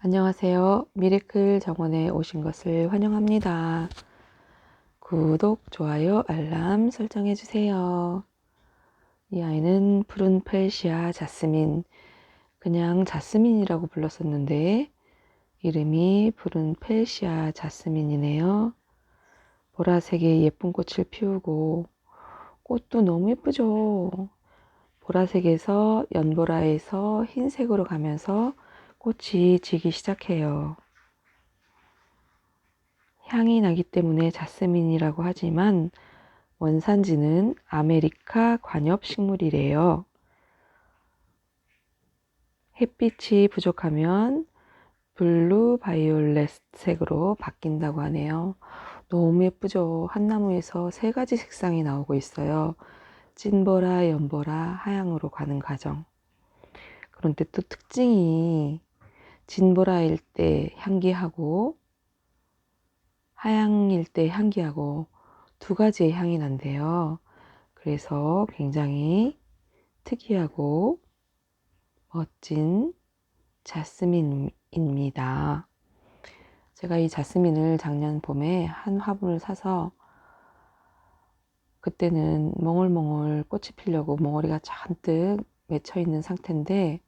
안녕하세요. 미래클 정원에 오신 것을 환영합니다. 구독, 좋아요, 알람 설정해 주세요. 이 아이는 푸른 펠시아 자스민, 그냥 자스민이라고 불렀었는데 이름이 푸른 펠시아 자스민이네요. 보라색의 예쁜 꽃을 피우고 꽃도 너무 예쁘죠. 보라색에서 연보라에서 흰색으로 가면서 꽃이 지기 시작해요. 향이 나기 때문에 자스민이라고 하지만 원산지는 아메리카 관엽 식물이래요. 햇빛이 부족하면 블루 바이올렛 색으로 바뀐다고 하네요. 너무 예쁘죠? 한 나무에서 세 가지 색상이 나오고 있어요. 찐보라, 연보라, 하양으로 가는 과정. 그런데 또 특징이 진보라일 때 향기하고 하양일 때 향기하고 두 가지의 향이 난대요. 그래서 굉장히 특이하고 멋진 자스민입니다. 제가 이 자스민을 작년 봄에 한 화분을 사서 그때는 멍울멍울 꽃이 피려고 멍울이가 잔뜩 맺혀 있는 상태인데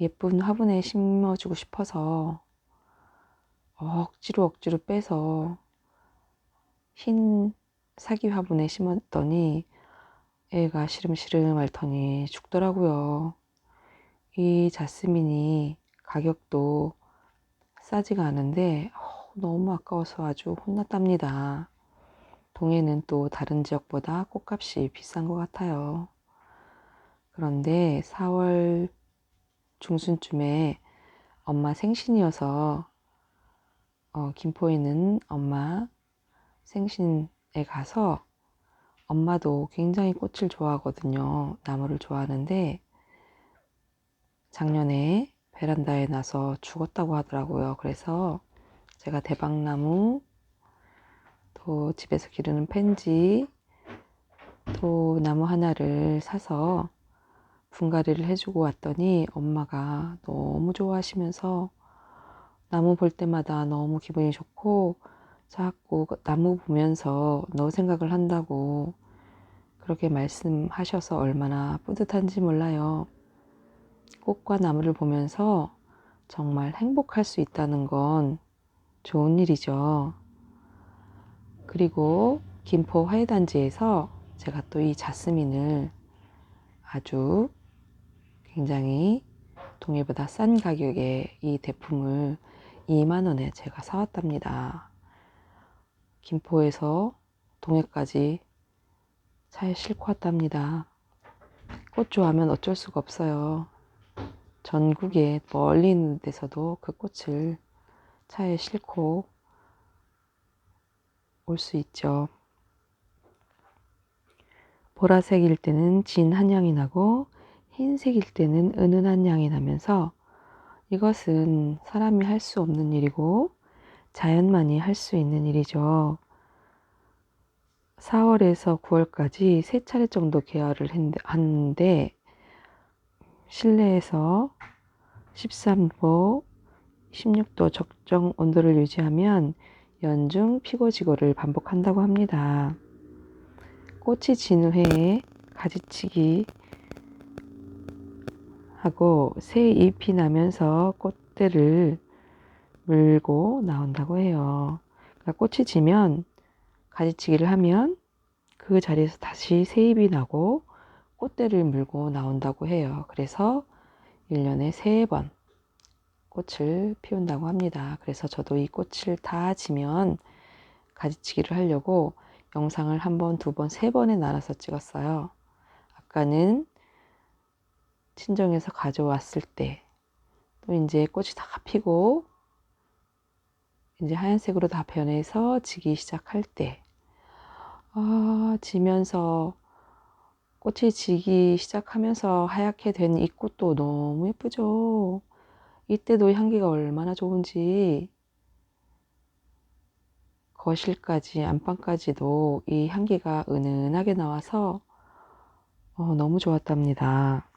예쁜 화분에 심어주고 싶어서 억지로 억지로 빼서 흰 사기 화분에 심었더니 애가 시름시름 앓더니 죽더라고요. 이 자스민이 가격도 싸지가 않은데 너무 아까워서 아주 혼났답니다. 동해는 또 다른 지역보다 꽃값이 비싼 것 같아요. 그런데 4월 중순쯤에 엄마 생신이어서 어, 김포에 는 엄마 생신에 가서 엄마도 굉장히 꽃을 좋아하거든요. 나무를 좋아하는데 작년에 베란다에 나서 죽었다고 하더라고요. 그래서 제가 대박나무 또 집에서 기르는 펜지 또 나무 하나를 사서 분갈이를 해주고 왔더니 엄마가 너무 좋아하시면서 나무 볼 때마다 너무 기분이 좋고 자꾸 나무 보면서 너 생각을 한다고 그렇게 말씀하셔서 얼마나 뿌듯한지 몰라요. 꽃과 나무를 보면서 정말 행복할 수 있다는 건 좋은 일이죠. 그리고 김포 화훼단지에서 제가 또 이 자스민을 아주 굉장히 동해보다 싼 가격에 이 대품을 2만원에 제가 사왔답니다. 김포에서 동해까지 차에 싣고 왔답니다. 꽃 좋아하면 어쩔 수가 없어요. 전국에 멀리 있는 데서도 그 꽃을 차에 싣고 올 수 있죠. 보라색일 때는 진한 향이 나고 흰색일 때는 은은한 향이 나면서 이것은 사람이 할 수 없는 일이고 자연만이 할 수 있는 일이죠. 4월에서 9월까지 세 차례 정도 개화를 하는데 실내에서 13도, 16도 적정 온도를 유지하면 연중 피고지고를 반복한다고 합니다. 꽃이 진 후에 가지치기 하고 새 잎이 나면서 꽃대를 물고 나온다고 해요. 그러니까 꽃이 지면 가지치기를 하면 그 자리에서 다시 새 잎이 나고 꽃대를 물고 나온다고 해요. 그래서 1년에 3번 꽃을 피운다고 합니다. 그래서 저도 이 꽃을 다 지면 가지치기를 하려고 영상을 한 번, 두 번, 세 번에 나눠서 찍었어요. 아까는 친정에서 가져왔을 때, 또 이제 꽃이 다 피고, 이제 하얀색으로 다 변해서 지기 시작할 때, 아, 지면서 꽃이 지기 시작하면서 하얗게 된 이 꽃도 너무 예쁘죠? 이때도 향기가 얼마나 좋은지, 거실까지, 안방까지도 이 향기가 은은하게 나와서 어, 너무 좋았답니다.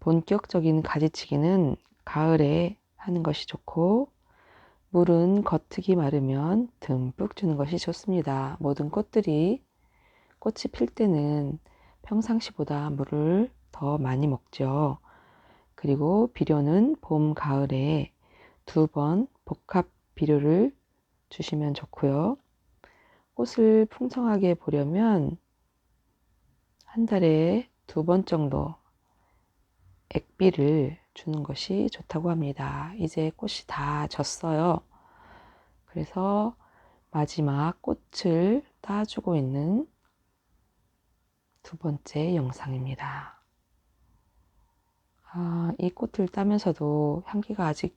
본격적인 가지치기는 가을에 하는 것이 좋고 물은 겉흙이 마르면 듬뿍 주는 것이 좋습니다. 모든 꽃들이 꽃이 필 때는 평상시보다 물을 더 많이 먹죠. 그리고 비료는 봄, 가을에 두 번 복합 비료를 주시면 좋고요. 꽃을 풍성하게 보려면 한 달에 두 번 정도 액비를 주는 것이 좋다고 합니다. 이제 꽃이 다 졌어요. 그래서 마지막 꽃을 따주고 있는 두 번째 영상입니다. 아, 이 꽃을 따면서도 향기가 아직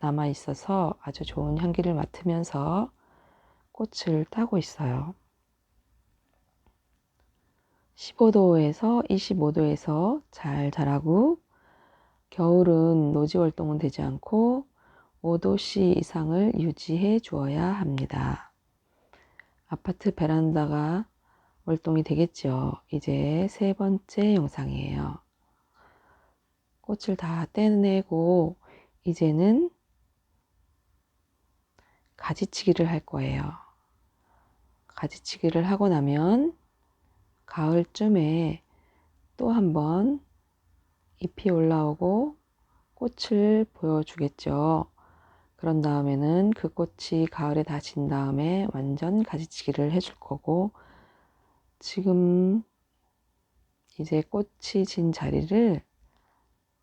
남아 있어서 아주 좋은 향기를 맡으면서 꽃을 따고 있어요. 15도에서 25도에서 잘 자라고 겨울은 노지 활동은 되지 않고 5도씨 이상을 유지해 주어야 합니다. 아파트 베란다가 월동이 되겠죠. 이제 세 번째 영상이에요. 꽃을 다 떼내고 이제는 가지치기를 할 거예요. 가지치기를 하고 나면 가을쯤에 또 한번 잎이 올라오고 꽃을 보여주겠죠. 그런 다음에는 그 꽃이 가을에 다진 다음에 완전 가지치기를 해줄 거고 지금 이제 꽃이 진 자리를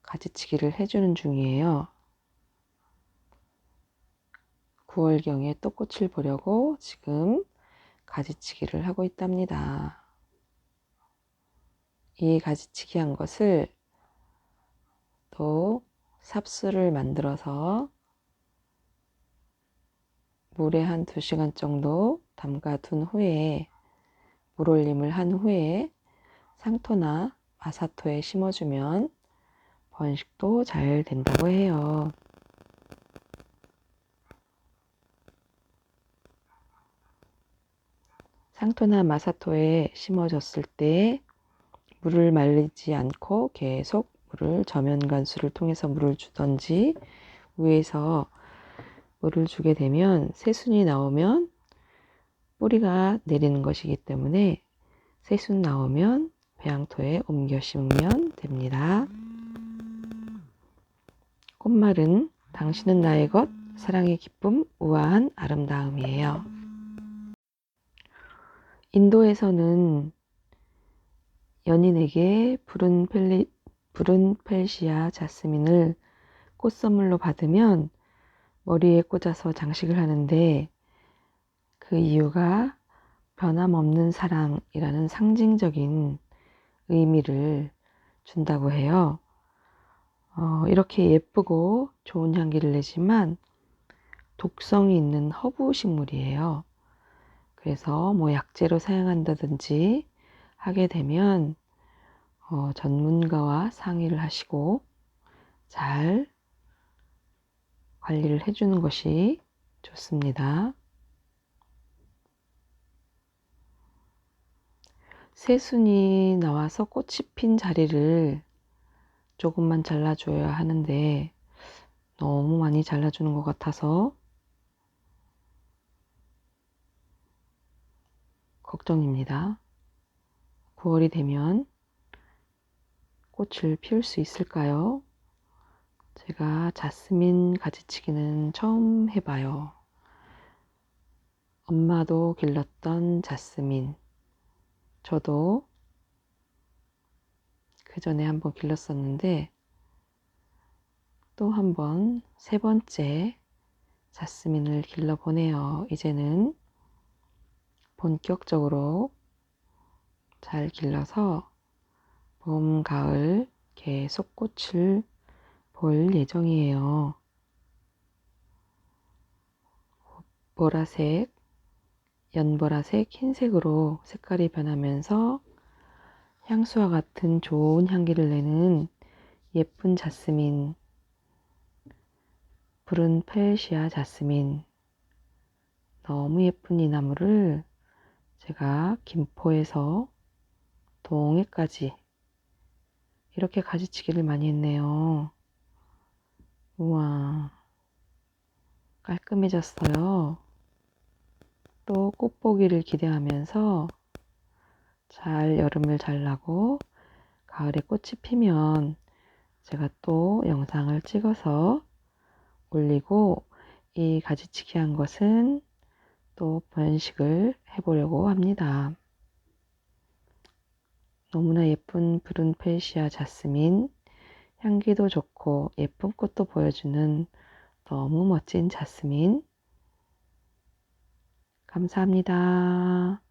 가지치기를 해주는 중이에요. 9월경에 또 꽃을 보려고 지금 가지치기를 하고 있답니다. 이 가지치기 한 것을 또 삽수를 만들어서 물에 한 2시간 정도 담가 둔 후에 물 올림을 한 후에 상토나 마사토에 심어주면 번식도 잘 된다고 해요. 상토나 마사토에 심어졌을 때 물을 말리지 않고 계속 물을 저면 간수를 통해서 물을 주던지 위에서 물을 주게 되면 새순이 나오면 뿌리가 내리는 것이기 때문에 새순 나오면 배양토에 옮겨 심으면 됩니다. 꽃말은 당신은 나의 것, 사랑의 기쁨, 우아한 아름다움이에요. 인도에서는 연인에게 푸른, 펠리, 푸른 펠시아 자스민을 꽃 선물로 받으면 머리에 꽂아서 장식을 하는데 그 이유가 변함없는 사랑이라는 상징적인 의미를 준다고 해요. 어, 이렇게 예쁘고 좋은 향기를 내지만 독성이 있는 허브 식물이에요. 그래서 뭐 약재로 사용한다든지 하게 되면 어, 전문가와 상의를 하시고 잘 관리를 해주는 것이 좋습니다. 새순이 나와서 꽃이 핀 자리를 조금만 잘라줘야 하는데 너무 많이 잘라주는 것 같아서 걱정입니다. 9월이 되면 꽃을 피울 수 있을까요? 제가 자스민 가지치기는 처음 해봐요. 엄마도 길렀던 자스민. 저도 그 전에 한번 길렀었는데 또 한번 세 번째 자스민을 길러보네요. 이제는 본격적으로 잘 길러서 봄, 가을 계속 꽃을 볼 예정이에요. 보라색, 연보라색, 흰색으로 색깔이 변하면서 향수와 같은 좋은 향기를 내는 예쁜 자스민, 푸른 펠시아 자스민. 너무 예쁜 이 나무를 제가 김포에서 동해까지 이렇게 가지치기를 많이 했네요. 우와, 깔끔해졌어요. 또 꽃보기를 기대하면서 잘 여름을 잘 나고 가을에 꽃이 피면 제가 또 영상을 찍어서 올리고 이 가지치기 한 것은 또 번식을 해보려고 합니다. 너무나 예쁜 푸른 페이시아 자스민 향기도 좋고 예쁜 꽃도 보여주는 너무 멋진 자스민 감사합니다.